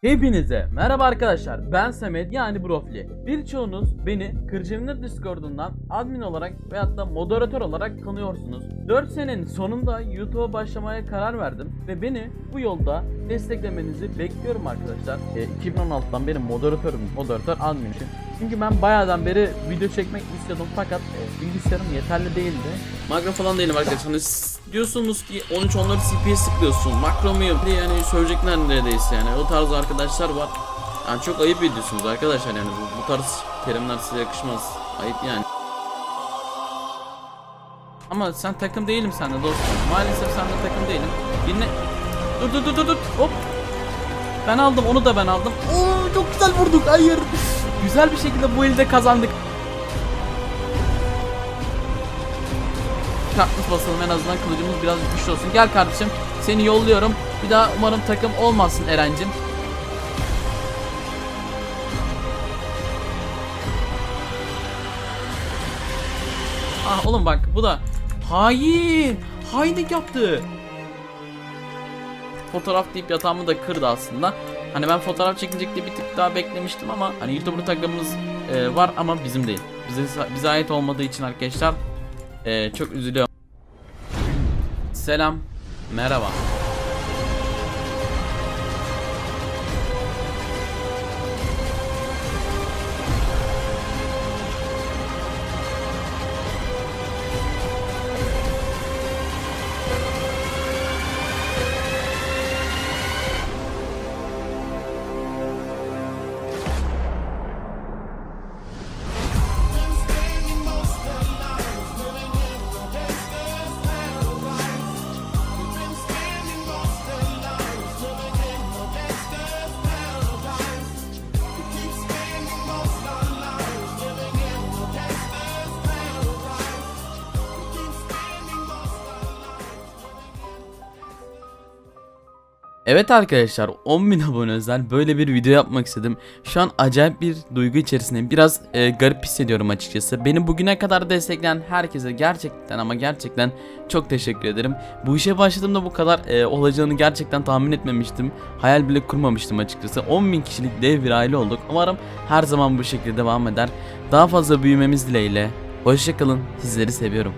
Hepinize merhaba arkadaşlar ben Samet yani Brofli. Birçoğunuz beni Kırcımlı Discord'undan admin olarak veyahut da moderatör olarak tanıyorsunuz. 4 senenin sonunda YouTube'a başlamaya karar verdim ve beni bu yolda desteklemenizi bekliyorum arkadaşlar. E, 2016'dan benim moderatörüm, moderatör admin için. Çünkü ben bayağıdan beri video çekmek istiyordum fakat e, bilgisayarım yeterli değildi. Makro falan değilim arkadaşlar. Hani diyorsunuz ki 13 onları CP'ye sıklıyorsun. Makro muyum diye yani söyleyecekler neredeyse yani. O tarz arkadaşlar var. Yani çok ayıp ediyorsunuz arkadaşlar yani bu, bu tarz terimler size yakışmaz. Ayıp yani. Ama sen takım değilim sen de dostum. Maalesef sen de takım değilim. Dinle. Dur dur dur dur dur. Hop. Ben aldım onu da ben aldım. Oo çok güzel vurduk. Hayır. Güzel bir şekilde bu elde kazandık. Kartmış basalım en azından kılıcımız biraz güçlü olsun. Gel kardeşim seni yolluyorum. Bir daha umarım takım olmasın Erencim. Ah oğlum bak bu da hain. Hainlik yaptı. Fotoğraf deyip yatağımı da kırdı aslında. Hani ben fotoğraf çekilecek diye bir tık daha beklemiştim ama hani YouTuber takımımız e, var ama bizim değil. Bize bize ait olmadığı için arkadaşlar e, çok üzülüyorum. Selam. Merhaba. Evet arkadaşlar 10.000 abone özel böyle bir video yapmak istedim. Şu an acayip bir duygu içerisindeyim. Biraz e, garip hissediyorum açıkçası. Beni bugüne kadar destekleyen herkese gerçekten ama gerçekten çok teşekkür ederim. Bu işe başladığımda bu kadar e, olacağını gerçekten tahmin etmemiştim. Hayal bile kurmamıştım açıkçası. 10.000 kişilik dev bir aile olduk. Umarım her zaman bu şekilde devam eder. Daha fazla büyümemiz dileğiyle. Hoşçakalın. Sizleri seviyorum.